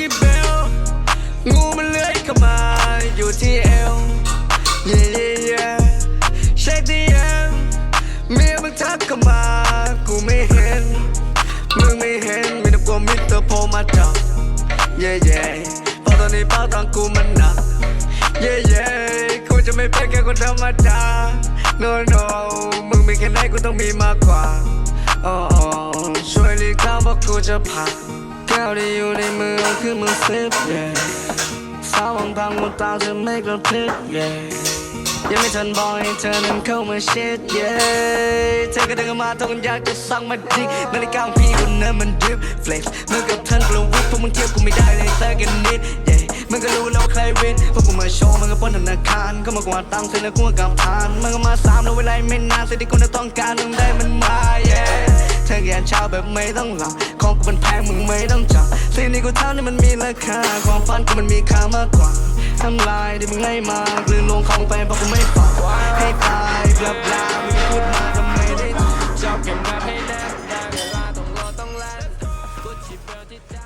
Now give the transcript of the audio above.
ชีเบล งูมันเลื้อยเข้ามาอยู่ที่เอว yeah yeah yeah shake the end เมียมังทักเข้ามา กูไม่เห็น มึงไม่เห็นมีแต่กลัวมิเตอร์โพมาจับ yeah yeah เพราะตอนนี้เป้าตังกูมันหนัก yeah yeah กูจะไม่เป็นแค่คนธรรมดา no no มึงมีแค่ไหนกูต้องมีมากกว่า oh, oh ช่วยหลีกทางเพราะกูจะผ่าน ก้วที่อยู่ในมือคือมือซิป yeah สาวบางบางมุดตาจะไม่กระพริบยังไม่ทันบอกให้เธอนั้นเข้ามาเช็ด yeah เธอก็เดินเข้ามาทงอยากจะสั่งมาดิกนาฬิกาของพี่คนนั้นมันดริฟ flex เมื่อกับท่านกลัววิพวกมึงเทียบกูไม่ได้เลยสักกันนิด yeah มึงก็รู้แล้วว่าใครวินพวกกูมาโชว์มึงก็ป้นธนาคารก็มากวาตังค์เสร็จแล้วกูก็กลับผ่านมึงก็มาสามแล้วเวลาไม่นานสิ่งที่กูน่ะต้องการมึงได้มัน นชาวแบบไม่ต้องหลับของกูมันแพงมึงไม่ต้องจับสิ่งที่กูทำนี่มันมีราคาความฝันกูมันมีค่ามากกว่าทำลายที่มึงให้มากลืนลงของไปเพราะกูไม่ปรับให้ตายบลาบลาไม่พูดมาทำไมได้จับเก็บมาให้แน่เวลาต้องรอต้องแลกกดชิบเบลที่ใจ